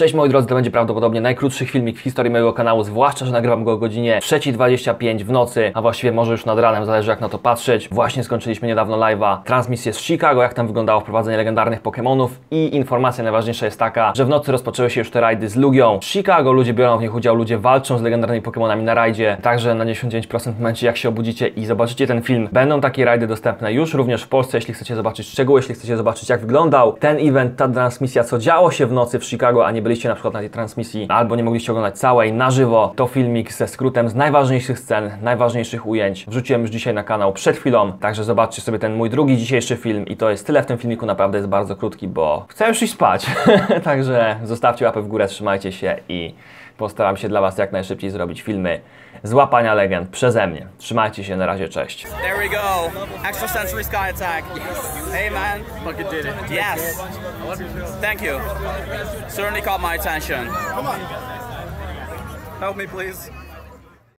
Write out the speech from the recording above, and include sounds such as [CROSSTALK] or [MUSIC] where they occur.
Cześć moi drodzy, to będzie prawdopodobnie najkrótszy filmik w historii mojego kanału, zwłaszcza, że nagrywam go o godzinie 3.25 w nocy, a właściwie może już nad ranem, zależy jak na to patrzeć. Właśnie skończyliśmy niedawno live'a, transmisję z Chicago, jak tam wyglądało wprowadzenie legendarnych Pokémonów i informacja najważniejsza jest taka, że w nocy rozpoczęły się już te rajdy z Lugią. W Chicago ludzie biorą w nich udział, ludzie walczą z legendarnymi Pokémonami na rajdzie, także na 99% w momencie jak się obudzicie i zobaczycie ten film, będą takie rajdy dostępne już również w Polsce, jeśli chcecie zobaczyć szczegóły, jeśli chcecie zobaczyć jak wyglądał ten event, ta transmisja, co działo się w nocy w Chicago, a nie byliście na przykład na tej transmisji, albo nie mogliście oglądać całej na żywo, to filmik ze skrótem z najważniejszych scen, najważniejszych ujęć. Wrzuciłem już dzisiaj na kanał przed chwilą, także zobaczcie sobie ten mój drugi dzisiejszy film i to jest tyle w tym filmiku, naprawdę jest bardzo krótki, bo chcę już iść spać. [LAUGHS] także zostawcie łapę w górę, trzymajcie się i postaram się dla Was jak najszybciej zrobić filmy z łapania legend przeze mnie. Trzymajcie się, na razie, cześć. There we go. Extrasensory sky attack. Hey man. Fucking did it. Yes. Thank you. Certainly my attention. Come on. Help me please.